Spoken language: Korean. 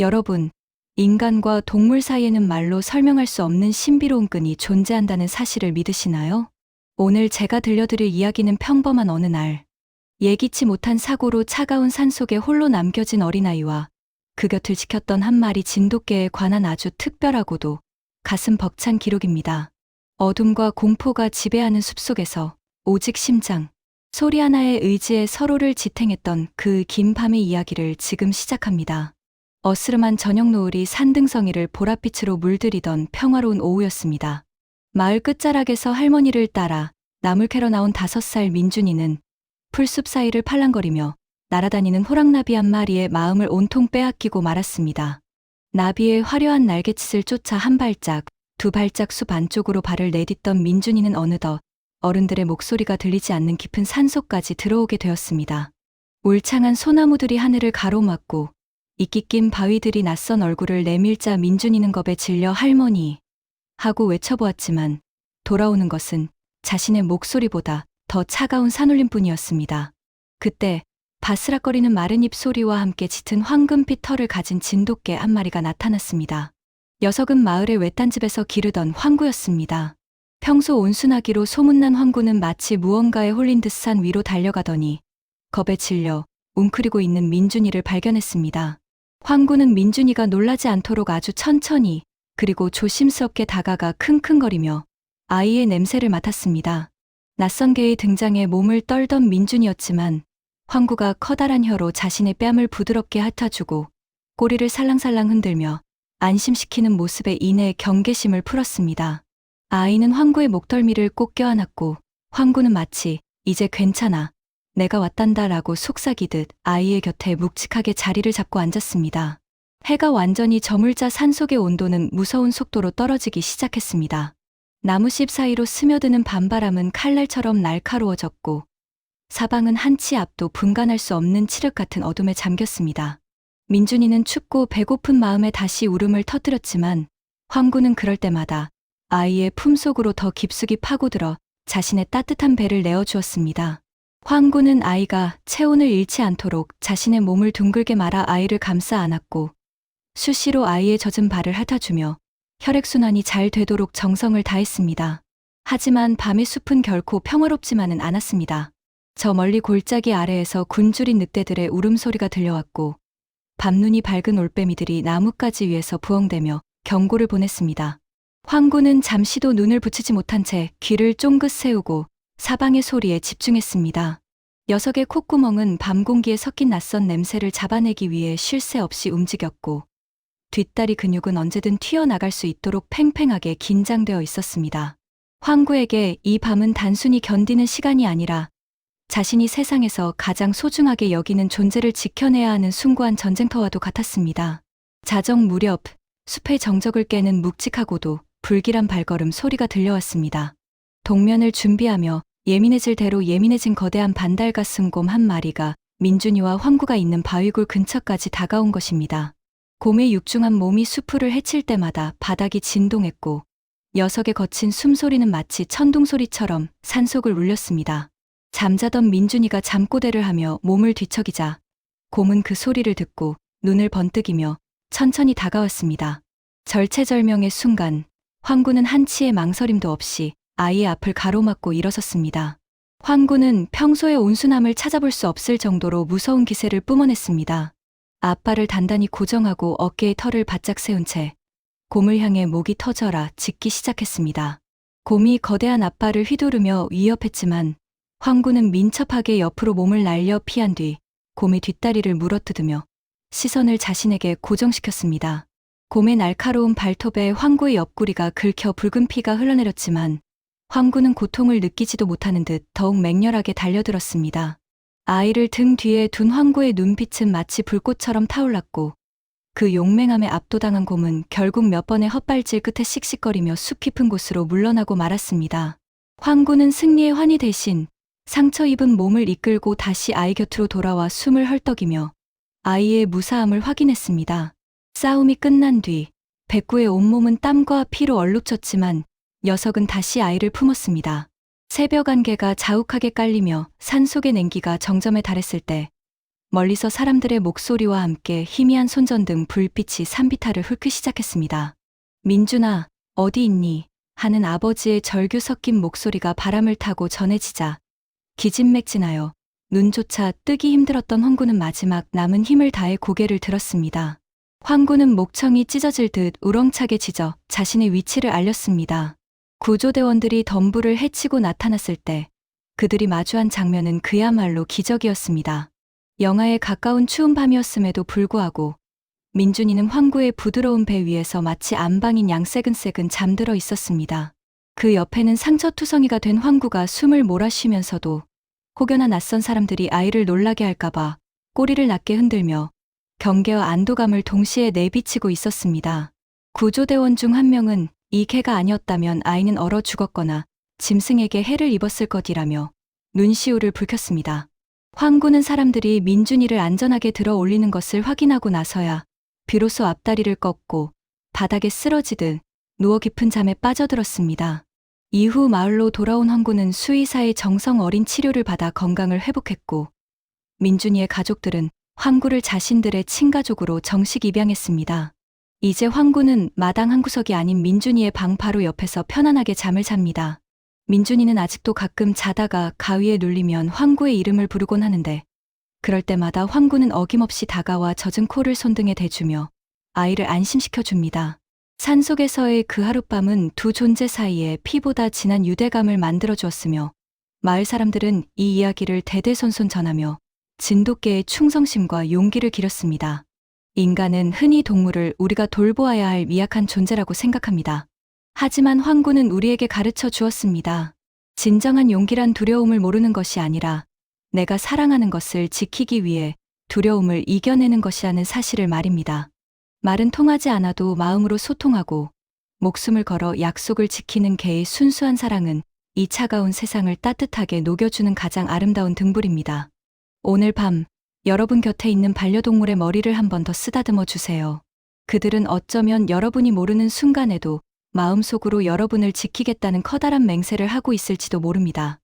여러분, 인간과 동물 사이에는 말로 설명할 수 없는 신비로운 끈이 존재한다는 사실을 믿으시나요? 오늘 제가 들려드릴 이야기는 평범한 어느 날, 예기치 못한 사고로 차가운 산 속에 홀로 남겨진 어린아이와 그 곁을 지켰던 한 마리 진돗개에 관한 아주 특별하고도 가슴 벅찬 기록입니다. 어둠과 공포가 지배하는 숲속에서 오직 심장, 소리 하나의 의지에 서로를 지탱했던 그 긴 밤의 이야기를 지금 시작합니다. 어스름한 저녁 노을이 산등성이를 보랏빛으로 물들이던 평화로운 오후였습니다. 마을 끝자락에서 할머니를 따라 나물 캐러 나온 다섯 살 민준이는 풀숲 사이를 팔랑거리며 날아다니는 호랑나비 한 마리의 마음을 온통 빼앗기고 말았습니다. 나비의 화려한 날갯짓을 쫓아 한 발짝, 두 발짝 숲 안쪽으로 발을 내딛던 민준이는 어느덧 어른들의 목소리가 들리지 않는 깊은 산속까지 들어오게 되었습니다. 울창한 소나무들이 하늘을 가로막고 이끼 낀 바위들이 낯선 얼굴을 내밀자 민준이는 겁에 질려 할머니 하고 외쳐보았지만 돌아오는 것은 자신의 목소리보다 더 차가운 산울림뿐이었습니다. 그때 바스락거리는 마른 입 소리와 함께 짙은 황금빛 털을 가진 진돗개 한 마리가 나타났습니다. 녀석은 마을의 외딴 집에서 기르던 황구였습니다. 평소 온순하기로 소문난 황구는 마치 무언가에 홀린 듯산 위로 달려가더니 겁에 질려 웅크리고 있는 민준이를 발견했습니다. 황구는 민준이가 놀라지 않도록 아주 천천히 그리고 조심스럽게 다가가 킁킁거리며 아이의 냄새를 맡았습니다. 낯선 개의 등장에 몸을 떨던 민준이었지만 황구가 커다란 혀로 자신의 뺨을 부드럽게 핥아주고 꼬리를 살랑살랑 흔들며 안심시키는 모습에 이내 경계심을 풀었습니다. 아이는 황구의 목덜미를 꼭 껴안았고 황구는 마치 이제 괜찮아 내가 왔단다 라고 속삭이듯 아이의 곁에 묵직하게 자리를 잡고 앉았습니다. 해가 완전히 저물자 산속의 온도는 무서운 속도로 떨어지기 시작했습니다. 나무숲 사이로 스며드는 밤바람은 칼날처럼 날카로워졌고 사방은 한치 앞도 분간할 수 없는 칠흑 같은 어둠에 잠겼습니다. 민준이는 춥고 배고픈 마음에 다시 울음을 터뜨렸지만 황구는 그럴 때마다 아이의 품속으로 더 깊숙이 파고들어 자신의 따뜻한 배를 내어주었습니다. 황구는 아이가 체온을 잃지 않도록 자신의 몸을 둥글게 말아 아이를 감싸 안았고 수시로 아이의 젖은 발을 핥아주며 혈액순환이 잘 되도록 정성을 다했습니다. 하지만 밤의 숲은 결코 평화롭지만은 않았습니다. 저 멀리 골짜기 아래에서 굶주린 늑대들의 울음소리가 들려왔고 밤눈이 밝은 올빼미들이 나뭇가지 위에서 부엉대며 경고를 보냈습니다. 황구는 잠시도 눈을 붙이지 못한 채 귀를 쫑긋 세우고 사방의 소리에 집중했습니다. 녀석의 콧구멍은 밤 공기에 섞인 낯선 냄새를 잡아내기 위해 쉴 새 없이 움직였고 뒷다리 근육은 언제든 튀어나갈 수 있도록 팽팽하게 긴장되어 있었습니다. 황구에게 이 밤은 단순히 견디는 시간이 아니라 자신이 세상에서 가장 소중하게 여기는 존재를 지켜내야 하는 숭고한 전쟁터와도 같았습니다. 자정 무렵 숲의 정적을 깨는 묵직하고도 불길한 발걸음 소리가 들려왔습니다. 동면을 준비하며 예민해질 대로 예민해진 거대한 반달가슴곰 한 마리가 민준이와 황구가 있는 바위굴 근처까지 다가온 것입니다. 곰의 육중한 몸이 수풀을 헤칠 때마다 바닥이 진동했고 녀석의 거친 숨소리는 마치 천둥소리처럼 산속을 울렸습니다. 잠자던 민준이가 잠꼬대를 하며 몸을 뒤척이자 곰은 그 소리를 듣고 눈을 번뜩이며 천천히 다가왔습니다. 절체절명의 순간 황구는 한치의 망설임도 없이 아이의 앞을 가로막고 일어섰습니다. 황구는 평소의 온순함을 찾아볼 수 없을 정도로 무서운 기세를 뿜어냈습니다. 앞발을 단단히 고정하고 어깨에 털을 바짝 세운 채 곰을 향해 목이 터져라 짖기 시작했습니다. 곰이 거대한 앞발을 휘두르며 위협했지만 황구는 민첩하게 옆으로 몸을 날려 피한 뒤 곰의 뒷다리를 물어뜯으며 시선을 자신에게 고정시켰습니다. 곰의 날카로운 발톱에 황구의 옆구리가 긁혀 붉은 피가 흘러내렸지만 황구는 고통을 느끼지도 못하는 듯 더욱 맹렬하게 달려들었습니다. 아이를 등 뒤에 둔 황구의 눈빛은 마치 불꽃처럼 타올랐고 그 용맹함에 압도당한 곰은 결국 몇 번의 헛발질 끝에 씩씩거리며 숲 깊은 곳으로 물러나고 말았습니다. 황구는 승리의 환희 대신 상처 입은 몸을 이끌고 다시 아이 곁으로 돌아와 숨을 헐떡이며 아이의 무사함을 확인했습니다. 싸움이 끝난 뒤 백구의 온몸은 땀과 피로 얼룩졌지만 녀석은 다시 아이를 품었습니다. 새벽 안개가 자욱하게 깔리며 산속의 냉기가 정점에 달했을 때 멀리서 사람들의 목소리와 함께 희미한 손전등 불빛이 산비탈을 훑기 시작했습니다. 민준아, 어디 있니? 하는 아버지의 절규 섞인 목소리가 바람을 타고 전해지자 기진맥진하여 눈조차 뜨기 힘들었던 황구는 마지막 남은 힘을 다해 고개를 들었습니다. 황구는 목청이 찢어질 듯 우렁차게 짖어 자신의 위치를 알렸습니다. 구조대원들이 덤불을 해치고 나타났을 때 그들이 마주한 장면은 그야말로 기적이었습니다. 영하에 가까운 추운 밤이었음에도 불구하고 민준이는 황구의 부드러운 배 위에서 마치 안방인 양새근새근 잠들어 있었습니다. 그 옆에는 상처투성이가 된 황구가 숨을 몰아쉬면서도 혹여나 낯선 사람들이 아이를 놀라게 할까봐 꼬리를 낮게 흔들며 경계와 안도감을 동시에 내비치고 있었습니다. 구조대원 중 한 명은 이 개가 아니었다면 아이는 얼어 죽었거나 짐승에게 해를 입었을 것이라며 눈시울을 붉혔습니다. 황구는 사람들이 민준이를 안전하게 들어 올리는 것을 확인하고 나서야 비로소 앞다리를 꺾고 바닥에 쓰러지듯 누워 깊은 잠에 빠져들었습니다. 이후 마을로 돌아온 황구는 수의사의 정성 어린 치료를 받아 건강을 회복했고 민준이의 가족들은 황구를 자신들의 친가족으로 정식 입양했습니다. 이제 황구는 마당 한 구석이 아닌 민준이의 방 바로 옆에서 편안하게 잠을 잡니다. 민준이는 아직도 가끔 자다가 가위에 눌리면 황구의 이름을 부르곤 하는데 그럴 때마다 황구는 어김없이 다가와 젖은 코를 손등에 대주며 아이를 안심시켜 줍니다. 산속에서의 그 하룻밤은 두 존재 사이에 피보다 진한 유대감을 만들어 주었으며 마을 사람들은 이 이야기를 대대손손 전하며 진돗개의 충성심과 용기를 기렸습니다. 인간은 흔히 동물을 우리가 돌보아야 할 미약한 존재라고 생각합니다. 하지만 황구는 우리에게 가르쳐 주었습니다. 진정한 용기란 두려움을 모르는 것이 아니라 내가 사랑하는 것을 지키기 위해 두려움을 이겨내는 것이라는 사실을 말입니다. 말은 통하지 않아도 마음으로 소통하고 목숨을 걸어 약속을 지키는 개의 순수한 사랑은 이 차가운 세상을 따뜻하게 녹여주는 가장 아름다운 등불입니다. 오늘 밤 여러분 곁에 있는 반려동물의 머리를 한 번 더 쓰다듬어 주세요. 그들은 어쩌면 여러분이 모르는 순간에도 마음속으로 여러분을 지키겠다는 커다란 맹세를 하고 있을지도 모릅니다.